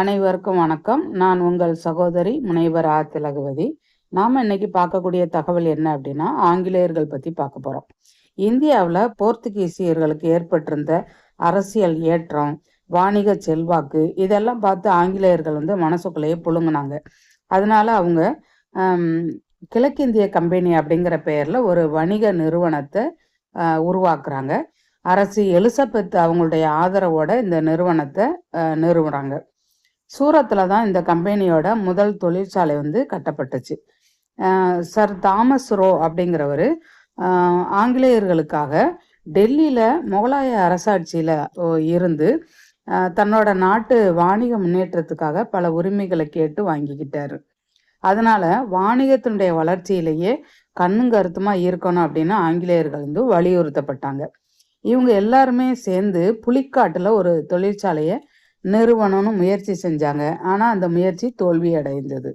அனைவருக்கும் வணக்கம். நான் உங்கள் சகோதரி முனைவர் ஆ திலகவதி. நாம் இன்னைக்கு பார்க்கக்கூடிய தகவல் என்ன அப்படின்னா ஆங்கிலேயர்கள் பற்றி பார்க்க போகிறோம் இந்தியாவில் போர்த்துகீசியர்களுக்கு ஏற்பட்டிருந்த அரசியல் ஏற்றம் வாணிக செல்வாக்கு இதெல்லாம் பார்த்து ஆங்கிலேயர்கள் வந்து மனசுக்குள்ளேயே புழுங்கினாங்க. அதனால அவங்க கிழக்கிந்திய கம்பெனி அப்படிங்கிற பெயரில் ஒரு வணிக நிறுவனத்தை உருவாக்குறாங்க. அரசு எலிசபெத் அவங்களுடைய ஆதரவோட இந்த நிறுவனத்தை நிறுவுறாங்க. சூரத்தில் தான் இந்த கம்பெனியோட முதல் தொழிற்சாலை வந்து கட்டப்பட்டுச்சு. சர் தாமஸ் ரோ அப்படிங்கிறவர் ஆங்கிலேயர்களுக்காக டெல்லியில் முகலாய அரசாட்சியில் இருந்து தன்னோட நாட்டு வாணிக முன்னேற்றத்துக்காக பல உரிமைகளை கேட்டு வாங்கிக்கிட்டாரு. அதனால வாணிகத்தினுடைய வளர்ச்சியிலேயே கண்ணும் கருத்துமா இருக்கணும் அப்படின்னு ஆங்கிலேயர்கள் வந்து வலியுறுத்தப்பட்டாங்க. இவங்க எல்லாருமே சேர்ந்து புலிக்காட்டுல ஒரு தொழிற்சாலையை நிறுவனம்னு முயற்சி செஞ்சாங்க. ஆனால் அந்த முயற்சி தோல்வி அடைந்தது.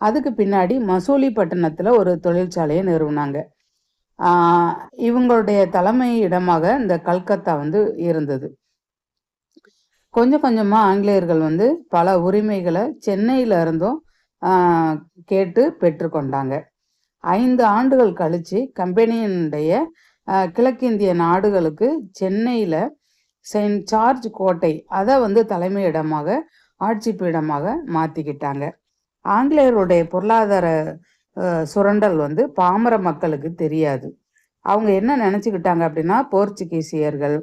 அதுக்கு பின்னாடி மசூலி பட்டணத்தில் ஒரு தொழிற்சாலையை நிறுவனாங்க. இவங்களுடைய தலைமை இடமாக இந்த கல்கத்தா வந்து இருந்தது. கொஞ்சம் கொஞ்சமாக ஆங்கிலேயர்கள் வந்து பல உரிமைகளை சென்னையில இருந்தும் கேட்டு பெற்றுக்கொண்டாங்க ஐந்து ஆண்டுகள் கழிச்சு கம்பெனியினுடைய கிழக்கிந்திய நாடுகளுக்கு சென்னையில் செயின்ட் ஜார்ஜ் கோட்டை அதை வந்து தலைமையிடமாக ஆட்சி பீடமாக மாற்றிக்கிட்டாங்க ஆங்கிலேயருடைய பொருளாதார சுரண்டல் வந்து பாமர மக்களுக்கு தெரியாது. அவங்க என்ன நினச்சிக்கிட்டாங்க அப்படின்னா போர்ச்சுகீசியர்கள்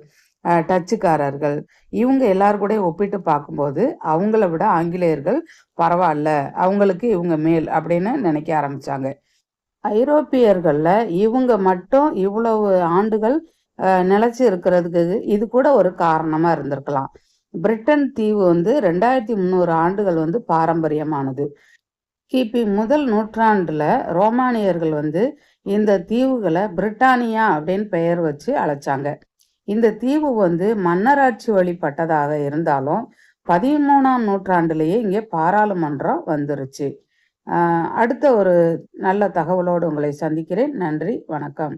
டச்சுக்காரர்கள் இவங்க எல்லாரு கூட ஒப்பிட்டு பார்க்கும்போது அவங்கள விட ஆங்கிலேயர்கள் பரவாயில்ல அவங்களுக்கு இவங்க மேல் அப்படின்னு நினைக்க ஆரம்பிச்சாங்க. ஐரோப்பியர்களில் இவங்க மட்டும் இவ்வளவு ஆண்டுகள் நிலச்சி இருக்கிறதுக்கு இது கூட ஒரு காரணமாக இருந்திருக்கலாம். பிரிட்டன் தீவு வந்து ரெண்டாயிரத்தி முந்நூறு ஆண்டுகள் வந்து பாரம்பரியமானது. கிபி முதல் நூற்றாண்டில் ரோமானியர்கள் வந்து இந்த தீவுகளை பிரிட்டானியா அப்படின்னு பெயர் வச்சு அழைச்சாங்க. இந்த தீவு வந்து மன்னராட்சி வழிபட்டதாக இருந்தாலும் பதிமூணாம் நூற்றாண்டுலேயே இங்கே பாராளுமன்றம் வந்துருச்சு. அடுத்த ஒரு நல்ல தகவலோடு உங்களை சந்திக்கிறேன். நன்றி வணக்கம்.